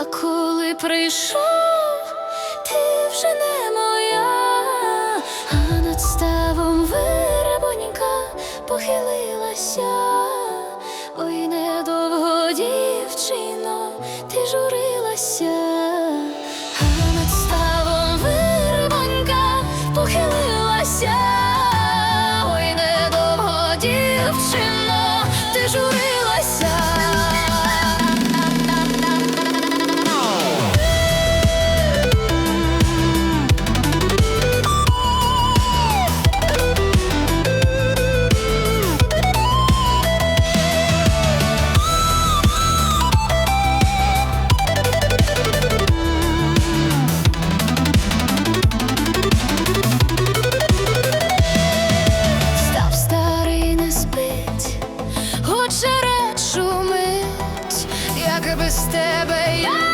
А коли прийшов, ти вже не моя, а над ставом вирабонька похилилася. Ой, недовго, дівчино, ти журилася, над ставом вирабонька похилилася. Ой, недовго, дівчино, ти журилася. без тебе я.